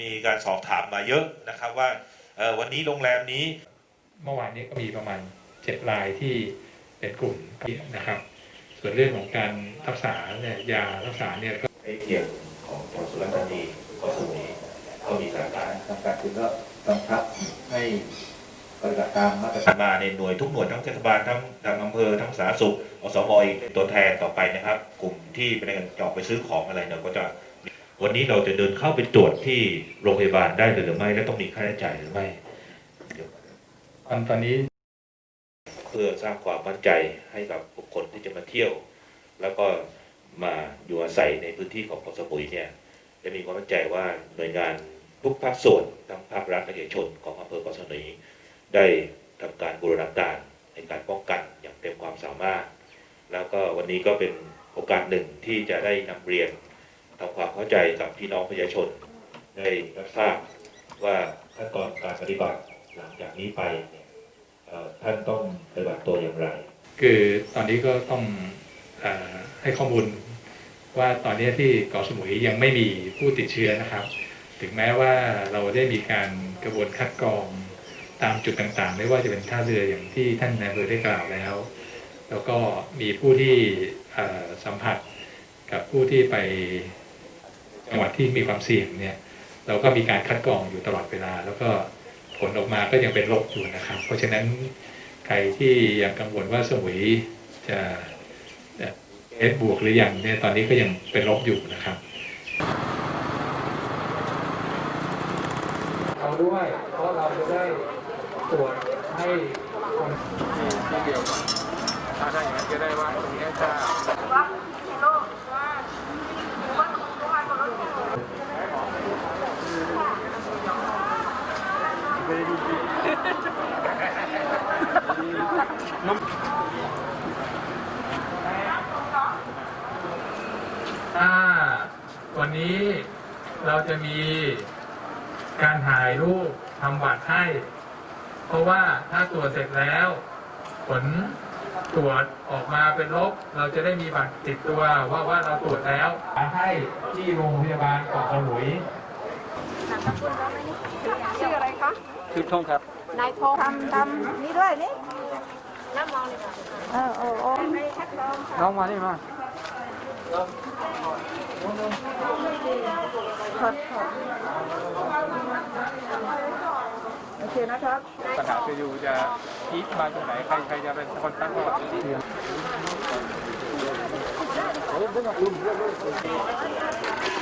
มีการสอบถามมาเยอะนะครับว่าเอ่อวันนี้โรงแรมนี้ เมื่อวานนี้ก็มีประมาณเจ็ดรายที่เป็นกลุ่มนะครับ ส่วนเรื่องของการรักษาเนี่ยยารักษาเนี่ยก็ไอเทียมของจังหวัดสุราษฎร์ธานีก็สมุยก็มีสถานการณ์ทางการคือก็กำชับให้ปฏิบัติตามมาตรการมาในหน่วยทุกหน่วยทั้งเทศบาลทั้งทางอำเภอทั้งสาธารณสุขอสมอีกเป็นตัวแทนต่อไปนะครับ กลุ่มที่เป็นการจะออกไปซื้อของอะไรเนี่ยก็จะ วันนี้เราจะเดินเข้าไปตรวจที่โรงพยาบาลได้หรือไม่ และต้องมีค่าใช้จ่ายหรือไม่ตอนตอนนี้ เพื่อสร้างความมั่นใจให้กับบุคคลที่จะมาเที่ยว แล้วก็มาอยู่อาศัยในพื้นที่ของเกาะสมุยเนี่ยจะมีความมั่นใจว่าหน่วยงานทุกภาคส่วนทั้งภาครัฐและเอกชนของอำเภอเกาะสมุยได้ทำการบูรณาการในการป้องกันอย่างเต็มความสามารถ แล้วก็วันนี้ก็เป็นโอกาสหนึ่งที่จะได้นำเรียน ทำความเข้าใจกับพี่น้องประชาชนได้รับทราบว่าขั้นตอนการปฏิบัติหลังจากนี้ไปเนี่ยท่านต้องปฏิบัติตัวอย่างไร คือตอนนี้ก็ต้องอให้ข้อมูลว่าตอนนี้ที่เกาะสมุยยังไม่มีผู้ติดเชื้อนะครับ ถึงแม้ว่าเราได้มีการกระบวนคัดกรองตามจุดต่างๆ ไม่ว่าจะเป็นท่าเรืออย่างที่ท่านนายอำเภอได้กล่าวแล้ว แล้วก็มีผู้ที่สัมผัสกับผู้ที่ไป จังหวัดที่มีความเสี่ยงเนี่ยเราก็มีการคัดกรองอยู่ตลอดเวลา แล้วก็ผลออกมาก็ยังเป็นลบอยู่นะครับ เพราะฉะนั้นใครที่ยังกังวลว่าสมุยจะเอสบวกหรือยังเนี่ยตอนนี้ก็ยังเป็นลบอยู่นะครับเราด้วยเพราะเราจะได้ตรวจให้คนที่เดียวกันถ้าได้อย่างนั้นจะได้ว่าตรงนี้ ถ้าถ้าวันนี้เราจะมีการถ่ายรูปทำบัตรให้ เพราะว่าถ้าตรวจเสร็จแล้ว ผลตรวจออกมาเป็นลบ เราจะได้มีบัตรติดตัวว่าว่าเราตรวจแล้วมาให้ที่โรงพยาบาลเกาะสมุยชื่ออะไรคะคือท่องครับ นายพงษ์ทำทำนี่ด้วยนี่ น้ำมองเลยค่ะเออเออเออไม่คัดกรองค่ะน้องมานี่มาโอเคนะครับปัญหาคืออยู่จะพีคมาตรงไหนใครใครจะเป็นคนตั้งก่อนใ